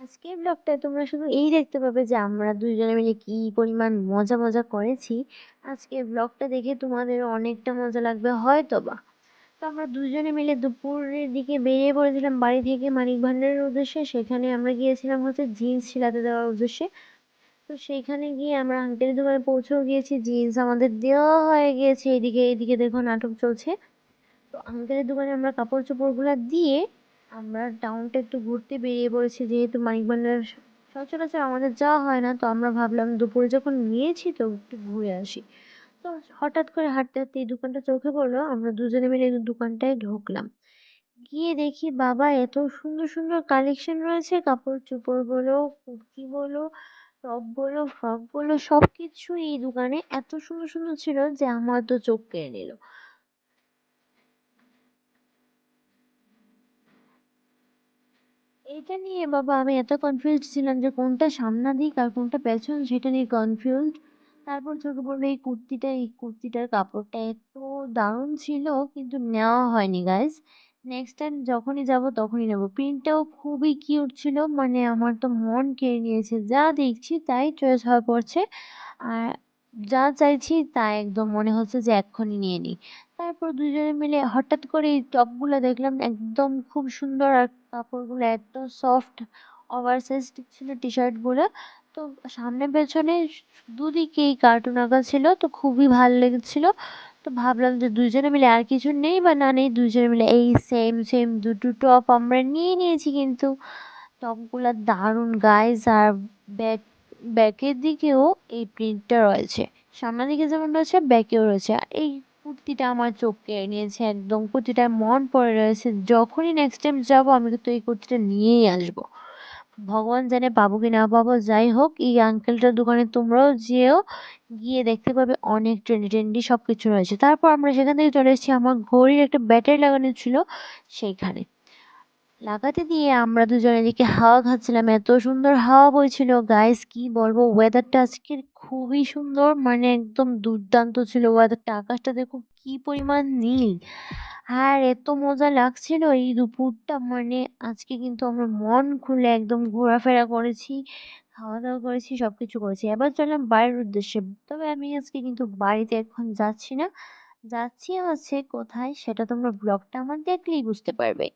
আজকের ব্লগটায় তোমরা শুধু এই দেখতে পাবে যে আমরা দুজনে মিলে কি পরিমাণ মজা মজা করেছি। আজকের ব্লগটা দেখে তোমাদের অনেকটা মজা লাগবে হয়তো বা তো আমরা দুজনে মিলে দুপুরের দিকে বেরিয়ে পড়েছিলাম বাড়ি থেকে মানিক ভান্ডারের উদ্দেশ্যে। সেখানে আমরা গিয়েছিলাম হচ্ছে জিন্স ছিলাতে দেওয়ার উদ্দেশ্যে। তো সেইখানে গিয়ে আমরা আঙ্কেলের দোকানে পৌঁছেও গিয়েছি। জিন্স আমাদের দেওয়া হয়ে গিয়েছে। এদিকে এদিকে দেখো নাটক চলছে। তো আঙ্কেলের দোকানে আমরা কাপড় চোপড়গুলো দিয়ে আমরা টাউনটা একটু ঘুরতে বেরিয়ে পড়েছি যেহেতু মানিকবান্ডার সচরাচর আমাদের যাওয়া হয় না, তো আমরা ভাবলাম দুপুরে যখন নিয়েছি তো একটু ঘুরে আসি। তো হঠাৎ করে হাঁটতে হাঁটতে এই দোকানটা চোখে পড়ল, আমরা দুজনে মিলে এই দোকানটায় ঢুকলাম। গিয়ে দেখি, বাবা, এত সুন্দর সুন্দর কালেকশন রয়েছে, কাপড় চোপড় বলো, কুর্তি বলো, টপ বলো ফ্রক বলো সব কিছু এই দোকানে এত সুন্দর সুন্দর ছিল যে আমার তো চোখ কেড়ে নিল। এটা নিয়ে বাবা আমি এত কনফিউজড ছিলাম যে কোনটা সামনা দিক আর কোনটা পেছন সেটা নিয়ে কনফিউজড তারপর চোখে পড়ল এই কুর্তিটা, এই কুর্তিটার কাপড়টা এত দারুণ ছিল কিন্তু নেওয়া হয়নি গাইজ নেক্সট টাইম যখনই যাব তখনই নেব। প্রিন্টটাও খুবই কিউট ছিল মানে আমার তো মন কেড়ে নিয়েছে, যা দেখছি তাই চয়েস হয়ে পড়ছে। আর যা চাইছি তা একদম মনে হচ্ছে যে এক্ষুনি নিয়ে নিই। তারপর দুজনে মিলে হঠাৎ করে এই টপগুলো দেখলাম, একদম খুব সুন্দর আর কাপড়গুলো এত সফট ওভারসাইজ ছিল টি শার্টগুলো তো সামনে পেছনে দুদিকেই কার্টুন আঁকা ছিল, তো খুবই ভালো লেগেছিল। তো ভাবলাম যে দুজনে মিলে আর কিছু নেই বা না নেই দুজনে মিলে এই সেম সেম দুটো টপ আমরা নিয়ে নিয়েছি কিন্তু। টপগুলো দারুণ গাইজ আর ব্যাক ব্যাকের দিকেও এই প্রিন্টটা রয়েছে। সামনের দিকে যেমন রয়েছে ব্যাকেও রয়েছে। আর এই কুর্তিটা আমার চোখ কেড়ে নিয়েছে একদম কুর্তিটা মন পড়ে রয়েছে। যখনই নেক্সট টাইম যাব, আমি কিন্তু এই কুর্তিটা নিয়েই আসব। ভগবান জানে পাবো কি না পাবো। যাই হোক, এই আঙ্কেলটার দোকানে তোমরাও যেও, গিয়ে দেখতে পাবে অনেক ট্রেন্ডি ট্রেন্ডি সব কিছু রয়েছে। তারপর আমরা সেখান থেকে চলে এসেছি, আমার ঘড়ির একটা ব্যাটারি লাগানো ছিল, সেইখানে। লাগাতে দিয়ে আমরা দুজনে এদিকে হাওয়া খাচ্ছিলাম। এত সুন্দর হাওয়া বইছিল। গাইস কি বলব? ওয়েদারটা আজকে খুবই সুন্দর। মানে একদম দুর্দান্ত ছিল। ওয়েদারটা আকাশটা দেখো কি পরিমাণ নীল। আর এত মজা লাগছিল এই দুপুরটা। মানে আজকে কিন্তু আমরা মন খুলে একদম ঘোরাফেরা করেছি খাওয়া দাওয়া করেছি, সবকিছু করেছি। এবার চললাম বাড়ির উদ্দেশ্যে। তবে আমি আজকে কিন্তু বাড়িতে এখন যাচ্ছি না। যাচ্ছি হচ্ছে কোথায় সেটা তোমরা ব্লগটা আমার দেখলেই বুঝতে পারবে।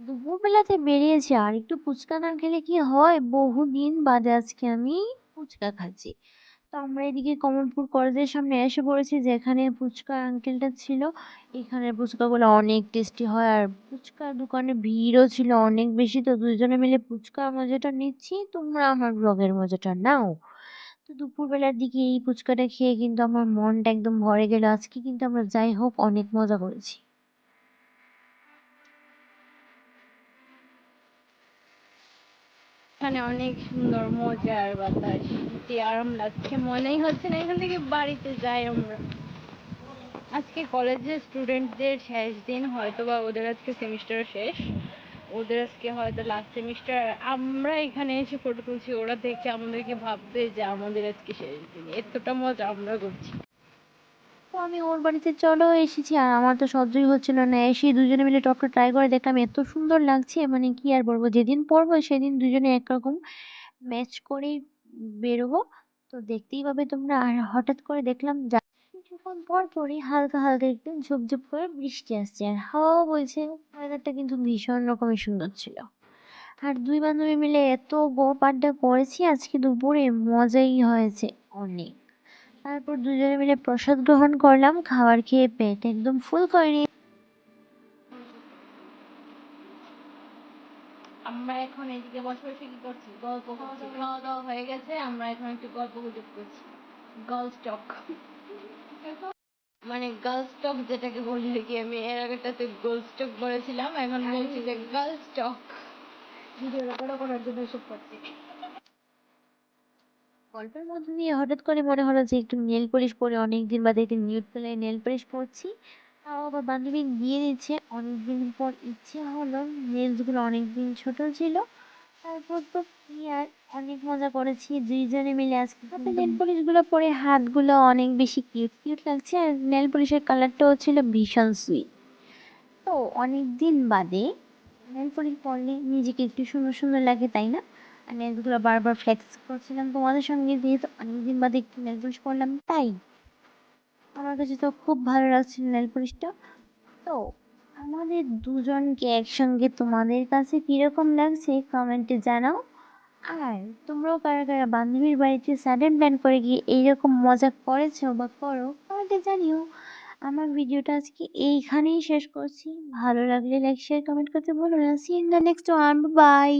দুপুরবেলাতে বেরিয়েছি, আর একটু ফুচকা না খেলে কি হয়? বহুদিন বাদে আজকে আমি ফুচকা খাচ্ছি। তো আমরা এদিকে কমলপুর কলেজের সামনে এসে পড়েছি, যেখানে ফুচকা আঙ্কেলটা ছিল। এখানের ফুচকাগুলো অনেক টেস্টি হয়, আর ফুচকার দোকানে ভিড়ও ছিল অনেক বেশি। তো দুজনে মিলে ফুচকার মজাটা নিচ্ছি। তোমরা আমার ব্লগের মজাটা নাও। তো দুপুরবেলার দিকে এই ফুচকাটা খেয়ে কিন্তু আমার মনটা একদম ভরে গেল। আজকে কিন্তু আমরা যাই হোক, অনেক মজা করেছি। এখানে অনেক সুন্দর মজার বাতাস। কি আরাম লাগছে, মনেই হচ্ছে না এখান থেকে বাড়িতে যাই আমরা। আজকে কলেজের স্টুডেন্টদের শেষ দিন হয়তো বা ওদের আজকে সেমিস্টার শেষ। ওদের আজকে হয়তো লাস্ট সেমিস্টার আমরা এখানে এসে ফটো তুলছি, ওরা দেখে আমাদেরকে ভাববে যে আমাদের আজকে শেষ দিন। এতটা মজা আমরা করছি। তো আমি ওর বাড়িতে চলো এসেছি। আর আমার তো সহ্যই হচ্ছিল না। এসে দুজনে মিলে টপটা ট্রাই করে দেখলাম এত সুন্দর লাগছে। মানে কি আর বলব, যেদিন পরবো সেদিন দুজনে একরকম ম্যাচ করেই বেরোবো। তো দেখতেই পাবে তোমরা। আর হঠাৎ করে দেখলাম কিছুক্ষণ পর পরই হালকা হালকা একটু ঝুপঝুপ করে বৃষ্টি আসছে। আর হাওয়াও বইছে। ওয়েদারটা কিন্তু ভীষণ রকমের সুন্দর ছিল। আর দুই বান্ধবী মিলে এত গপ আড্ডা করেছি, আজকে দুপুরে মজাই হয়েছে অনেক। তারপর দুজনে মিলে প্রসাদ গ্রহণ করলাম খাবার খেয়ে পেট একদম ফুল করে নিয়ে আমরা এখন এদিকে বসে বসে কি করছি? গল্প করছি। খাওয়া দাওয়া হয়ে গেছে আমরা এখন একটু গল্প গুজব করছি। গার্লস টক মানে গার্লস টক যেটাকে বলি আর কি আমি এর আগেটাতে গার্লস টক বলেছিলাম এখন বলছি যে গার্লস টক ভিডিও রেকর্ড করার জন্য এসব করছি। গল্পের মধ্যে দিয়ে হঠাৎ করে মনে হলো যে একটু নেল পলিশ পরে অনেকদিন বাদে একটু নিউড কালারের নেল পলিশ পরছি তাও আবার বান্ধবী দিয়ে দিচ্ছে। অনেকদিন পর ইচ্ছে হলো নেলসগুলো অনেকদিন ছোট ছিল। তারপর তো কি আর অনেক মজা করেছি। দুইজনে মিলে আজকে হাতে নেল পলিশগুলো পরে হাতগুলো অনেক বেশি কিউট কিউট লাগছে। আর নেল পলিশের কালারটাও ছিল ভীষণ সুইট তো তো অনেক দিন বাদে নেল পলিশ পরলে নিজেকে একটু সুন্দর সুন্দর লাগে তাই না? নেলগুলো বারবার ফ্লেক্স করছিলাম। তোমাদের সঙ্গে যেহেতু অনেকদিন বাদে একটু নেল পলিশ পরলাম তাই আমার কাছে তো খুব ভালো লাগছিল নেল পলিশটা তো আমাদের দুজনকে একসঙ্গে তোমাদের কাছে কীরকম লাগছে কমেন্টে জানাও। আর তোমরাও কারা কারা বান্ধবীর বাড়িতে সাডেন প্ল্যান করে গিয়ে এইরকম মজা করেছ বা করো কমেন্টে জানিও। আমার ভিডিওটা আজকে এইখানেই শেষ করছি। ভালো লাগলে লাইক শেয়ার কমেন্ট করতে ভুলো না। See in the next one bye